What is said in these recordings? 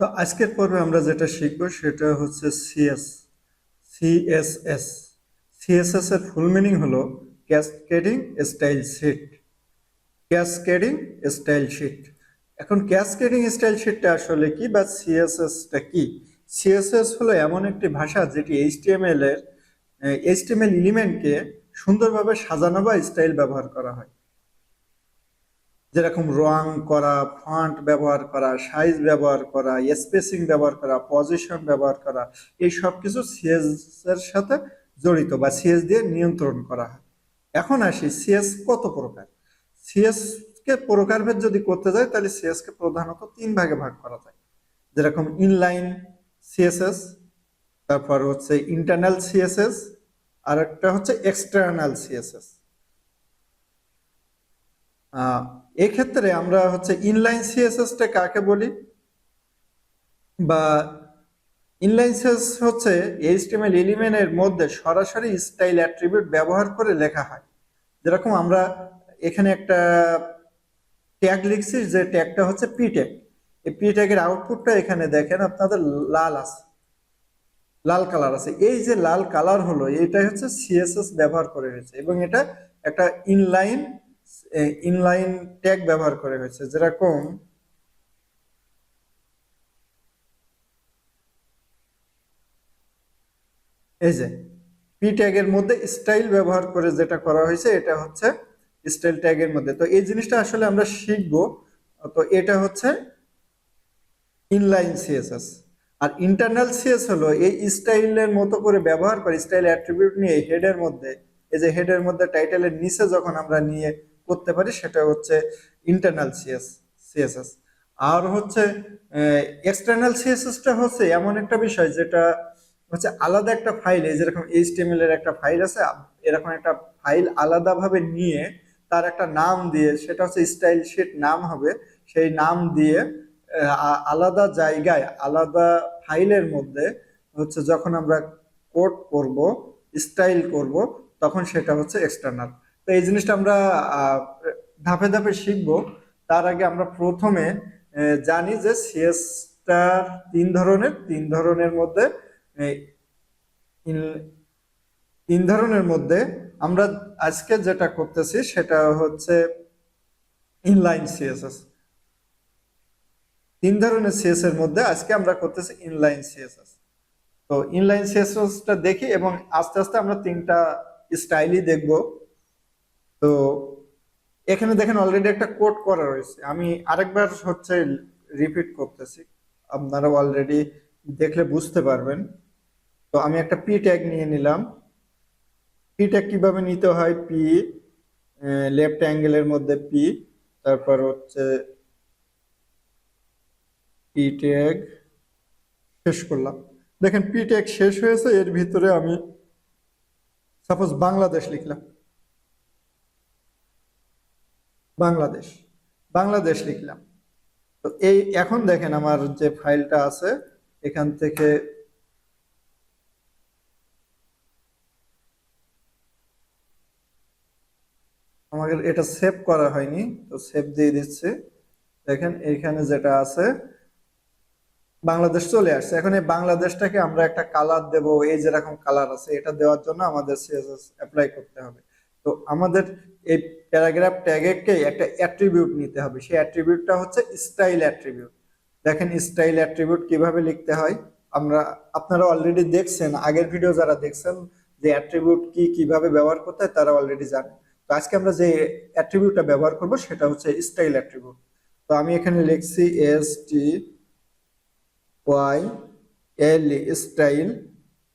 তো আজকের পর্বে আমরা যেটা শিখব সেটা হচ্ছে সিএস সিএসএস সিএসএস এর ফুল মিনিং হলো cascading style sheet cascading style sheet এখন ক্যাসকেডিং স্টাইল শিটটা আসলে কি বা সিএসএসটা কি? সিএসএস হলো এমন একটি ভাষা যেটি এইচটিএমএল এর এইচটিএমএল এলিমেন্টকে সুন্দরভাবে সাজানো বা স্টাইল ব্যবহার করা হয়। যেরকম রং করা ফন্ট ব্যবহার করা সাইজ ব্যবহার করা স্পেসিং ব্যবহার করা পজিশন ব্যবহার করা, এই সব কিছু সিএস এর সাথে জড়িত বা সিএস দিয়ে নিয়ন্ত্রণ করা হয়। এখন আসি সিএস কত প্রকার? সিএস কে প্রকারভেদ যদি করতে যায় তাহলে সিএস কে প্রধানত তিন ভাগে ভাগ করা যায়। যেরকম ইনলাইন সিএসএস তারপর হচ্ছে ইন্টারনাল সিএসএস আর একটা হচ্ছে এক্সটার্নাল সিএসএস এক্ষেত্রে আমরা হচ্ছে ইনলাইন সিএসএসটা কাকে বলি? বা ইনলাইন সিএস হচ্ছে এইচটিএমএল এলিমেন্টের মধ্যে সরাসরি স্টাইল অ্যাট্রিবিউট ব্যবহার করে লেখা হয়। যেরকম আমরা এখানে একটা ট্যাগ লিখছি যে ট্যাগটা হচ্ছে পি ট্যাগ এই পি ট্যাগের আউটপুটটা এখানে দেখেন, আপনাদের লাল আছে, লাল কালার আছে। এই যে লাল কালার হলো, এটাই হচ্ছে সিএসএস ব্যবহার করে হয়েছে। এবং এটা একটা ইনলাইন ইনলাইন ট্যাগ ব্যবহার করে হয়েছে, যেরকম এই যে পি ট্যাগের মধ্যে স্টাইল ব্যবহার করে যেটা করা হয়েছে, এটা হচ্ছে স্টাইল ট্যাগের মধ্যে। তো এই জিনিসটা আসলে আমরা শিখব। তো এটা হচ্ছে ইনলাইন সিএসএস আর ইন্টারনাল সিএস হলো এই স্টাইলের মতো করে ব্যবহার করে স্টাইল অ্যাট্রিবিউট নিয়ে হেডের মধ্যে, এই যে হেডের মধ্যে টাইটেলের নিচে যখন আমরা নিয়ে করতে পারি, সেটা হচ্ছে ইন্টারনাল সিএস সিএসএস আর হচ্ছে এক্সটার্নাল সিএসএসটা হচ্ছে এমন একটা বিষয় যেটা হচ্ছে আলাদা একটা ফাইল এই যেরকম এইচটিএমএল এর একটা ফাইল আছে, এরকম একটা ফাইল আলাদাভাবে নিয়ে তার একটা নাম দিয়ে, সেটা হচ্ছে স্টাইল শিট নাম হবে, সেই নাম দিয়ে আলাদা জায়গায়, আলাদা ফাইলের মধ্যে হচ্ছে যখন আমরা কোড করব স্টাইল করব, তখন সেটা হচ্ছে এক্সটার্নাল তো এই জিনিসটা আমরা ধাপে ধাপে শিখব। তার আগে আমরা প্রথমে জানি যে সিএসটার তিন ধরনের তিন ধরনের মধ্যে তিন ধরনের মধ্যে আমরা আজকে যেটা করতেছি সেটা হচ্ছে ইনলাইন সিএসএস। তিন ধরনের সিএস এর মধ্যে আজকে আমরা করতেছি ইনলাইন সিএসএস। তো ইনলাইন সিএসএসটা দেখি এবং আস্তে আস্তে আমরা তিনটা স্টাইলই দেখব। তো এখানে দেখেন অলরেডি একটা কোড করা রয়েছে। আমি আরেকবার হচ্ছে রিপিট করতেছি। আপনারা অলরেডি দেখলে বুঝতে পারবেন। তো আমি একটা পি ট্যাগ নিয়ে নিলাম। পি ট্যাগ কীভাবে নিতে হয়? পি লেফট অ্যাঙ্গেলের মধ্যে পি তারপর হচ্ছে পি ট্যাগ শেষ করলাম। দেখেন পি ট্যাগ শেষ হয়েছে, এর ভিতরে আমি সাপোজ বাংলাদেশ লিখলাম। বাংলাদেশ। বাংলাদেশ লিখলাম। তো এই এখন দেখেন আমার যে ফাইলটা আছে, এখান থেকে আমাকে এটা সেভ করা হয়নি, তো সেভ দিয়ে দিচ্ছে। দেখেন এইখানে যেটা আছে, বাংলাদেশ চলে আসছে। এখন এই বাংলাদেশটাকে আমরা একটা কালার দেব, এই যেরকম কালার আছে, এটা দেওয়ার জন্য আমাদের সিএসএস অ্যাপ্লাই করতে হবে। তো আমাদের এই প্যারাগ্রাফ ট্যাগেকে একটা অ্যাট্রিবিউট নিতে হবে। সেই অ্যাট্রিবিউটটা হচ্ছে স্টাইল অ্যাট্রিবিউট। দেখেন স্টাইল অ্যাট্রিবিউট কীভাবে লিখতে হয়? আমরা, আপনারা অলরেডি দেখছেন, আগের ভিডিও যারা দেখছেন, যে অ্যাট্রিবিউট কি কীভাবে ব্যবহার করতে হয়, তারা অলরেডি জানেন তো আজকে আমরা যে অ্যাট্রিবিউটটা ব্যবহার করব, সেটা হচ্ছে স্টাইল অ্যাট্রিবিউট। তো আমি এখানে লিখছি S T Y L style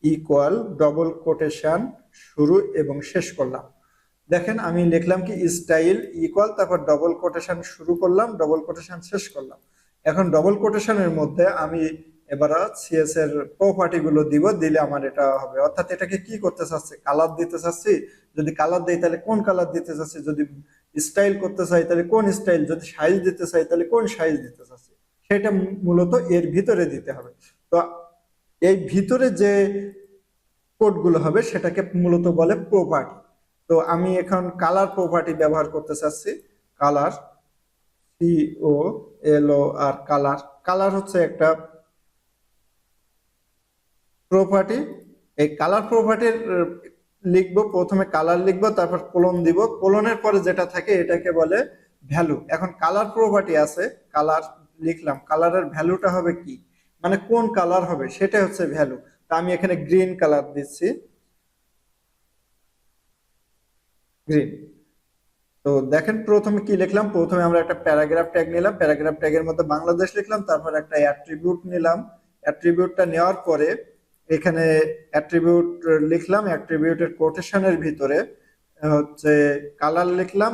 equal double quotation শুরু এবং শেষ করলাম। দেখেন, আমি লিখলাম কি স্টাইল ইকুয়াল তারপর ডবল কোটেশন শুরু করলাম ডবল কোটেশন শেষ করলাম। এখন ডবল কোটেশনের মধ্যে আমি এবার সিএস এর প্রপার্টি গুলো দিব, দিলে আমার এটা হবে। অর্থাৎ এটাকে কি করতে চাচ্ছি? কালার দিতে চাচ্ছি? যদি কালার দিই, তাহলে কোন কালার দিতে চাচ্ছি? যদি স্টাইল করতে চাই, তাহলে কোন স্টাইল যদি সাইজ দিতে চাই, তাহলে কোন সাইজ দিতে চাচ্ছি? সেটা মূলত এর ভিতরে দিতে হবে। তো এই ভিতরে যে কোডগুলো হবে, সেটাকে মূলত বলে প্রপার্টি তো আমি এখন কালার প্রপার্টি ব্যবহার করতে চাচ্ছি। Colour C O L O R colour colour হচ্ছে একটা প্রপার্টি এই কালার প্রপার্টির লিখব, প্রথমে কালার লিখব, তারপর কোলন দিব। কোলনের পরে যেটা থাকে, এটাকে বলে ভ্যালু এখন কালার প্রপার্টি আছে কালার লিখলাম। কালারের ভ্যালুটা হবে কি? মানে কোন কালার হবে? সেটা হচ্ছে ভ্যালু তা আমি এখানে গ্রিন কালার দিচ্ছি। গ্রিন তো দেখেন, প্রথমে কি লিখলাম? প্রথমে আমরা একটা প্যারাগ্রাফ ট্যাগ নিলাম। প্যারাগ্রাফ ট্যাগের মধ্যে বাংলাদেশ লিখলাম, তারপর একটা অ্যাট্রিবিউট নিলাম। অ্যাট্রিবিউটটা নেওয়ার পরে এখানে অ্যাট্রিবিউট লিখলাম, অ্যাট্রিবিউটের কোটেশনের ভিতরে হচ্ছে কালার লিখলাম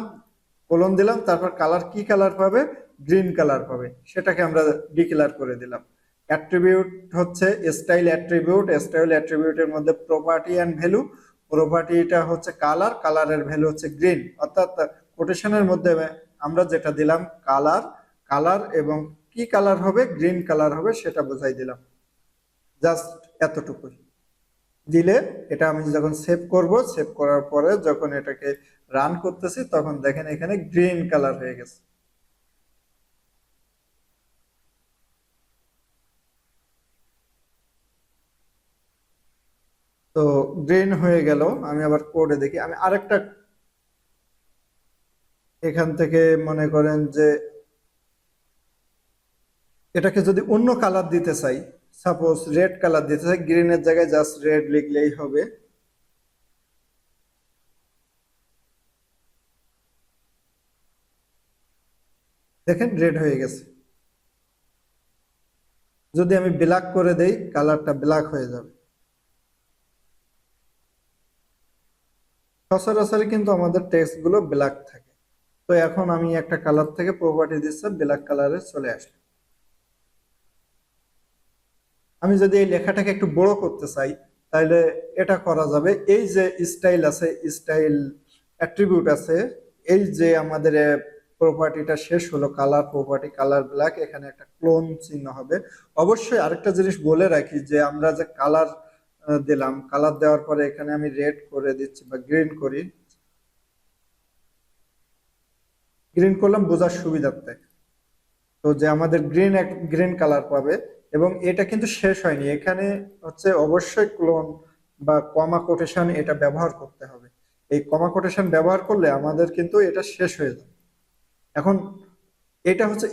কোলন দিলাম, তারপর কালার কি কালার পাবে? গ্রিন কালার পাবে। সেটাকে আমরা ডিক্লেয়ার করে দিলাম। অ্যাট্রিবিউট হচ্ছে স্টাইল অ্যাট্রিবিউট। স্টাইল অ্যাট্রিবিউটের মধ্যে প্রপার্টি অ্যান্ড ভ্যালু। প্রপার্টিটা হচ্ছে কালার কালারের ভ্যালু হচ্ছে গ্রিন অর্থাৎ কোটেশনের মধ্যে আমরা যেটা দিলাম কালার কালার এবং কি কালার হবে? গ্রিন কালার হবে, সেটা বোঝাই দিলাম। জাস্ট এতটুকুই। দিলে এটা আমি যখন সেভ করব সেভ করার পরে যখন এটাকে রান করতেছি, তখন দেখেন এখানে গ্রিন কালার হয়ে গেছে। তো গ্রিন হয়ে গেল, আমি আবার কোডে দেখি। আমি আরেকটা এখান থেকে মনে করেন যে এটাকে যদি অন্য কালার দিতে চাই সাপোজ রেড কালার দিতে চাই গ্রিনের জায়গায় জাস্ট রেড লিখলেই হবে। দেখেন রেড হয়ে গেছে। যদি আমি ব্ল্যাক করে দেই কালারটা ব্ল্যাক হয়ে যাবে। সচরাচর কিন্তু আমাদের টেক্সটগুলো ব্ল্যাক থাকে। তো এখন আমি একটা কালার থেকে প্রপার্টি দিচ্ছে ব্ল্যাক কালারে চলে আসবে আমি যদি এই লেখাটাকে একটু বড় করতে চাই, তাহলে এটা করা যাবে, এই যে স্টাইল আছে স্টাইল অ্যাট্রিবিউট আছে, এই যে আমাদের প্রপার্টিটা শেষ হলো কালার প্রপার্টি কালার ব্ল্যাক এখানে একটা ক্লোন চিহ্ন হবে। অবশ্যই আরেকটা জিনিস বলে রাখি যে আমরা যে কালার দিলাম। কালার দেওয়ার পরে এখানে আমি রেড করে দিচ্ছি বা গ্রিন করি। গ্রিন করলাম, বোঝার সুবিধার্থে। তো যে আমাদের গ্রিন গ্রিন কালার পাবে। এবং এটা কিন্তু শেষ হয়নি। এখানে হচ্ছে অবশ্যই ক্লোন বা কমা কোটেশন এটা ব্যবহার করতে হবে। এই কমা কোটেশন ব্যবহার করলে আমাদের কিন্তু এটা শেষ হয়ে যাবে। এখন এটা হচ্ছে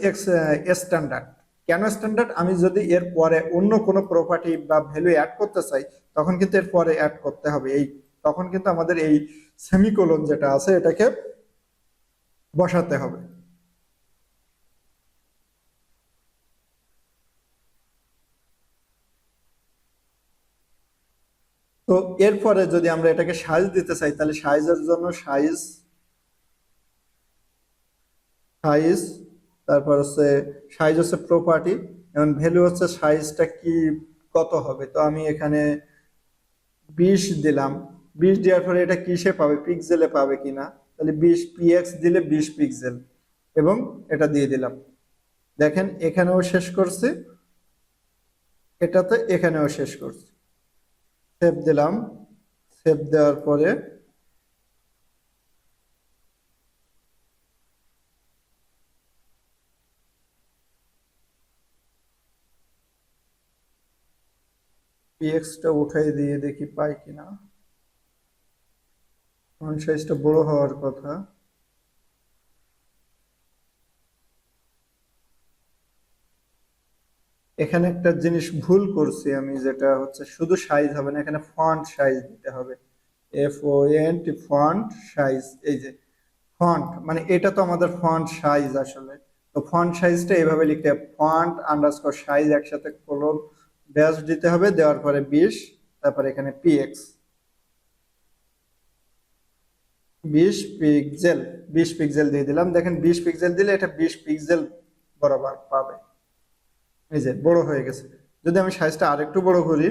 স্ট্যান্ডার্ড কেন স্ট্যান্ডার্ড আমি যদি এর পরে অন্য কোনো প্রপার্টি বা ভ্যালু অ্যাড করতে চাই, তখন কিন্তু এর পরে অ্যাড করতে হবে। এই তখন কিন্তু আমাদের এই সেমিকোলন যেটা আছে, এটাকে বসাতে হবে। তো এরপরে যদি আমরা এটাকে সাইজ দিতে চাই, তাহলে সাইজের জন্য সাইজ সাইজ তারপর হচ্ছে সাইজ হচ্ছে প্রপার্টি এবং ভ্যালু হচ্ছে সাইজটা কি, কত হবে? তো আমি এখানে বিশ দিলাম। বিশ দেওয়ার পরে এটা কিসে পাবে? পিক্সেলে পাবে কিনা? তাহলে বিশ পিএক্স দিলে বিশ পিক্সেল এবং এটা দিয়ে দিলাম। দেখেন, এখানেও শেষ করছি, এটাতে এখানেও শেষ করছি। সেভ দিলাম। সেভ দেওয়ার পরে পিএক্সটা উঠাই দিয়ে দেখি পাই কিনা। ফন্ট সাইজটা বড় হওয়ার কথা। এখানে একটা জিনিস ভুল করছি আমি, যেটা হচ্ছে শুধু সাইজ হবে না, এখানে ফন্ট সাইজ দিতে হবে। F O N T font size এই যে ফন্ট মানে এটা তো আমাদের ফন্ট সাইজ আসলে। তো ফন্ট সাইজটা এভাবে লিখতে ফন্ট আন্ডারস্কোর সাইজ একসাথে কোলন ব্যাস দিতে হবে, দেওয়ার পরে বিশ, তারপর এখানে পিএক্স বিশ পিক্সেল বিশ পিক্সেল দিয়ে দিলাম। দেখেন বিশ পিক্সেল দিলে এটা বিশ পিক্সেল বরাবর পাবে। এই যে, বড় হয়ে গেছে। যদি আমি সাইজটা আরেকটু বড় করি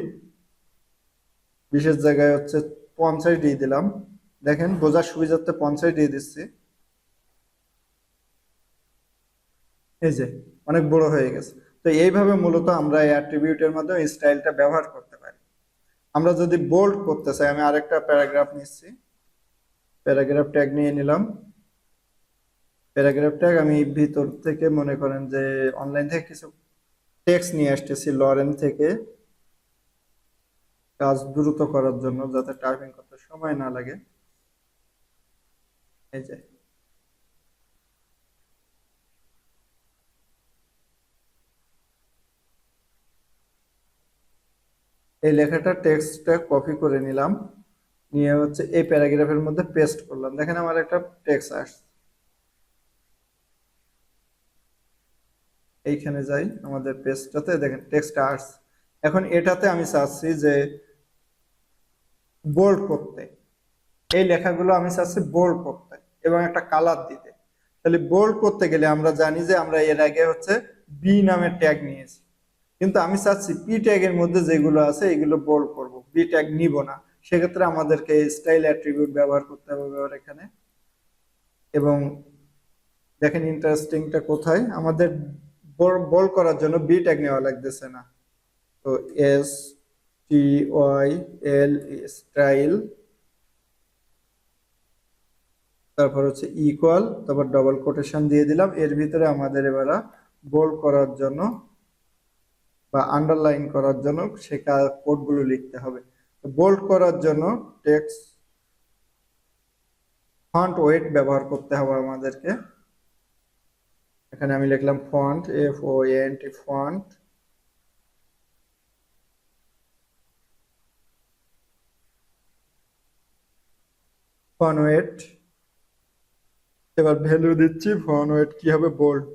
বিশেষ জায়গায় হচ্ছে পঞ্চাশ দিয়ে দিলাম। দেখেন, বোঝার সুবিধার্থে পঞ্চাশ দিয়ে দিচ্ছি। এই যে, অনেক বড় হয়ে গেছে। তো এইভাবে মূলত আমরা এই অ্যাট্রিবিউটের মাধ্যমে স্টাইলটা ব্যবহার করতে পারি। আমরা যদি বোল্ড করতে চাই, আমি আরেকটা প্যারাগ্রাফ নিচ্ছি। প্যারাগ্রাফ ট্যাগ নিয়ে নিলাম। প্যারাগ্রাফ ট্যাগ আমি ভিতর থেকে মনে করেন যে অনলাইন থেকে কিছু টেক্সট নিয়ে আসতেছি লরেন থেকে। কাজ দ্রুত করার জন্য যাতে টাইপিং করতে সময় না লাগে। এই যে। এই লেখাটা টেক্সটটা কপি করে নিলাম। নিয়ে হচ্ছে এই প্যারাগ্রাফের মধ্যে পেস্ট করলাম। দেখেন আমার একটা টেক্সট আসছে। এইখানে যাই আমাদের পেজটাতে দেখেন টেক্সট আর্টস এখন এটাতে আমি চাচ্ছি যে বোল্ড করতে। এই লেখাগুলো আমি চাচ্ছি বোল্ড করতে এবং একটা কালার দিতে। তাহলে বোল্ড করতে গেলে আমরা জানি যে আমরা এর আগে হচ্ছে বি নামের ট্যাগ নিয়েছি। কিন্তু আমি চাচ্ছি পি ট্যাগের মধ্যে যেগুলো আছে এগুলো বোল্ড করব। বি ট্যাগ নিব না। সেক্ষেত্রে আমাদেরকে স্টাইল অ্যাট্রিবিউট ব্যবহার করতে হবে এখানে। এবং দেখেন ইন্টারেস্টিংটা কোথায়? আমাদের বল করার জন্য বি ট্যাগ নেওয়া লাগতেছে না। তো S T Y L style তারপর হচ্ছে ইকুয়াল তারপর ডবল কোটেশন দিয়ে দিলাম। এর ভিতরে আমাদের এবার বোল্ড করার জন্য বা আন্ডারলাইন করার জন্য সে কোডগুলো লিখতে হবে। বোল্ড করার জন্য টেক্সট ফন্ট ওয়েট ব্যবহার করতে হবে আমাদেরকে। এখানে আমি লিখলাম font F O N T font font weight এবার ভ্যালু দিচ্ছি ফন ওয়েট কি হবে? বোল্ড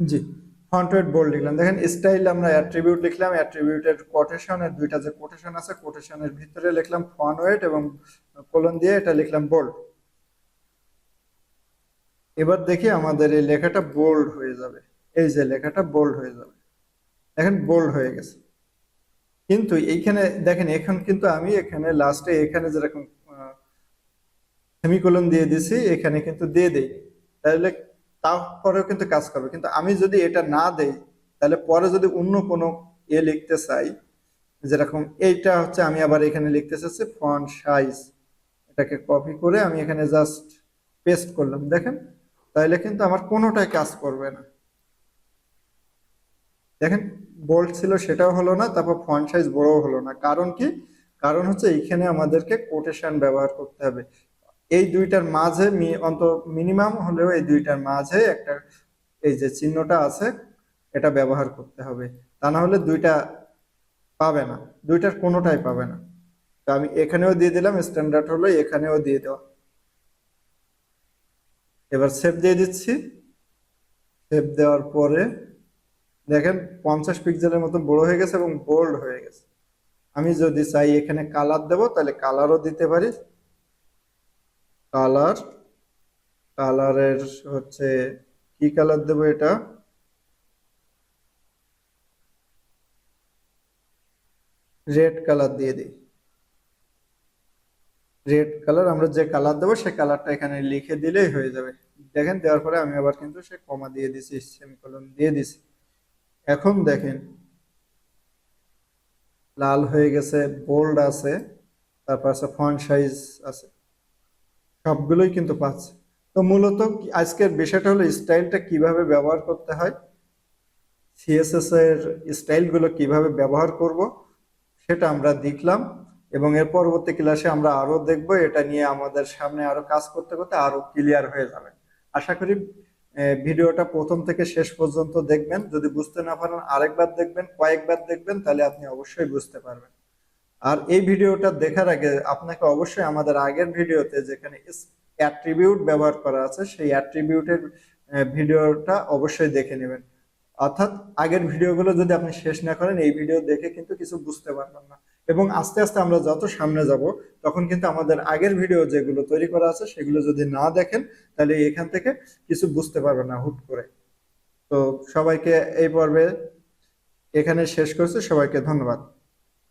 জি। ফন্ট ওয়েট বোল্ড লিখলাম। দেখেন স্টাইল আমরা অ্যাট্রিবিউট লিখলাম অ্যাট্রিবিউটের কোটেশন কোটেশনের দুইটা যে কোটেশন আছে কোটেশনের ভিতরে লিখলাম ফন্ট ওয়েট এবং কোলন দিয়ে এটা লিখলাম বোল্ড এবার দেখি আমাদের এই লেখাটা বোল্ড হয়ে যাবে। এই যে লেখাটা বোল্ড হয়ে যাবে। দেখেন বোল্ড হয়ে গেছে। কিন্তু এইখানে, দেখেন, এখন কিন্তু আমি এখানে লাস্টে এখানে যেরকম সেমিকোলন দিয়ে দিছি, এখানে কিন্তু দিয়ে দেই। তাহলে তারপরেও কিন্তু কাজ করবে। কিন্তু আমি যদি এটা না দেই, তাহলে পরে যদি অন্য কোনো এ লিখতে চাই, যেরকম এইটা হচ্ছে আমি আবার এখানে লিখতে চাচ্ছি ফন্ট সাইজ এটাকে কপি করে আমি এখানে জাস্ট পেস্ট করলাম। দেখেন, তাহলে কিন্তু আমার কোনোটাই কাজ করবে না। দেখেন বোল্ড ছিল সেটাও হলো না, তারপর ফন্ট সাইজ বড়ও হলো না। কারণ কি? কারণ হচ্ছে এইখানে আমাদেরকে কোটেশন ব্যবহার করতে হবে। এই দুইটার মাঝে অন্ত মিনিমাম হলেও এই দুইটার মাঝে একটা, এই যে চিহ্নটা আছে, এটা ব্যবহার করতে হবে। তা না হলে দুইটা পাবে না। দুইটার কোনোটাই পাবে না। তো আমি এখানেও দিয়ে দিলাম স্ট্যান্ডার্ড হলো এখানেও দিয়ে দেওয়া। এবার সেভ দিয়ে দিচ্ছি। সেভ দেওয়ার পরে দেখেন পঞ্চাশ পিক্সেলের মতো বড় হয়ে গেছে এবং বোল্ড হয়ে গেছে। আমি যদি চাই এখানে কালার দেব, তাহলে কালারও দিতে পারি। কালার। কালারের হচ্ছে, কি কালার দেব এটা? রেড কালার দিয়ে দিই। রেড কালার, আমরা যে কালার দেবো সেই কালারটা এখানে লিখে দিলেই হয়ে যাবে। দেখেন, দেওয়ার পরে আমি আবার কিন্তু সে কমা দিয়ে দিছি, সেমিকোলন দিয়ে দিছি। এখন দেখেন, লাল হয়ে গেছে, বোল্ড আছে, তারপর আছে ফন্ট সাইজ আছে। সবগুলোই কিন্তু পাচ্ছে। তো মূলত আজকের বিষয়টা হলো স্টাইলটা কীভাবে ব্যবহার করতে হয় সিএসএস এর স্টাইলগুলো কীভাবে ব্যবহার করব, সেটা আমরা দেখলাম এবং এর পরবর্তী ক্লাসে আমরা আরও দেখব। এটা নিয়ে আমাদের সামনে আরও কাজ করতে করতে আরও ক্লিয়ার হয়ে যাবে। আশা করি ভিডিওটা প্রথম থেকে শেষ পর্যন্ত দেখবেন। যদি বুঝতে না পারেন, আরেকবার দেখবেন, কয়েকবার দেখবেন, তাহলে আপনি অবশ্যই বুঝতে পারবেন। আর এই ভিডিওটা দেখার আগে আপনাকে অবশ্যই আমাদের আগের ভিডিওতে যেখানে অ্যাট্রিবিউট ব্যবহার করা আছে, সেই অ্যাট্রিবিউটের ভিডিওটা অবশ্যই দেখে নেবেন। অর্থাৎ আগের ভিডিওগুলো যদি আপনি শেষ না করেন, এই ভিডিও দেখে কিন্তু কিছু বুঝতে পারবেন না। এবং আস্তে আস্তে আমরা যত সামনে যাব, তখন কিন্তু আমাদের আগের ভিডিও যেগুলো তৈরি করা আছে, সেগুলো যদি না দেখেন, তাহলে এখান থেকে কিছু বুঝতে পারবেন না হুট করে। তো সবাইকে এই পর্বে এখানে শেষ করছি। সবাইকে ধন্যবাদ।